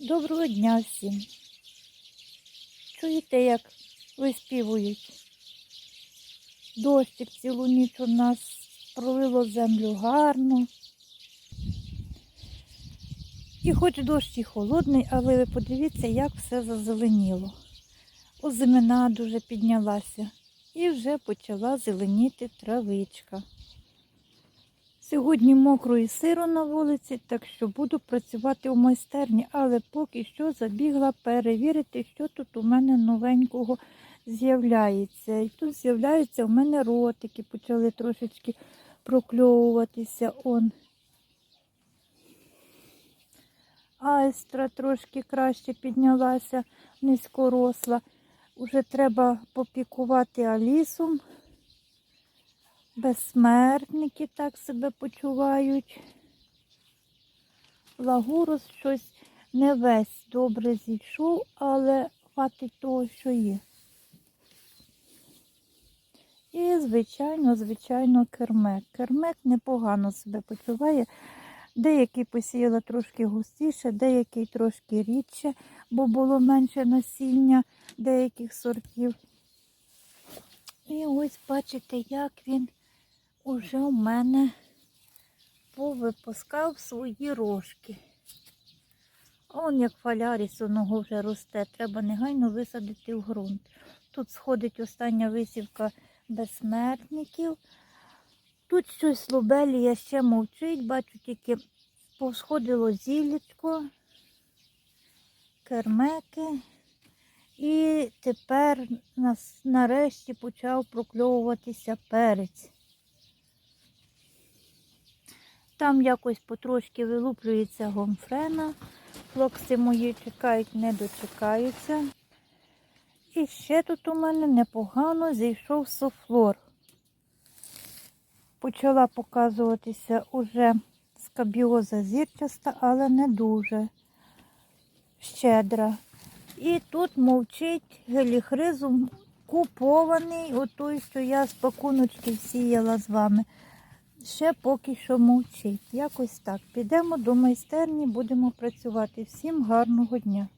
Доброго дня всім. Чуєте, як виспівують? Дощик цілу ніч у нас пролило землю гарно. І хоч дощ і холодний, але ви подивіться, як все зазеленіло. Озимина дуже піднялася і вже почала зеленіти травичка. Сьогодні мокро і сиро на вулиці, так що буду працювати у майстерні, але поки що забігла перевірити, що тут у мене новенького з'являється. І тут з'являються у мене ротики, почали трошечки прокльовуватися. Он. Айстра трошки краще піднялася, низькоросла. Уже треба попікувати алісом. Безсмертники так себе почувають. Лагурус щось не весь добре зійшов, але хватить того, що є. І, звичайно, звичайно, кермек. Кермек непогано себе почуває. Деякий посіяла трошки густіше, деякий трошки рідше, бо було менше насіння деяких сортів. І ось бачите, як він уже у мене повипускав свої рожки. Он як фаляріс оного вже росте, треба негайно висадити в ґрунт. Тут сходить остання висівка безсмертників. Тут щось лобелія ще мовчить, бачу тільки повсходило зілечко, кермеки. І тепер нас нарешті почав прокльовуватися перець. Там якось потрошки вилуплюється гомфрена. Флокси мої чекають, не дочекаються. І ще тут у мене непогано зійшов софлор. Почала показуватися уже скабіоза зірчаста, але не дуже щедра. І тут мовчить геліхризум купований, отой, що я з пакуночки сіяла з вами. Ще поки що мовчить. Якось так. Підемо до майстерні, будемо працювати. Всім гарного дня!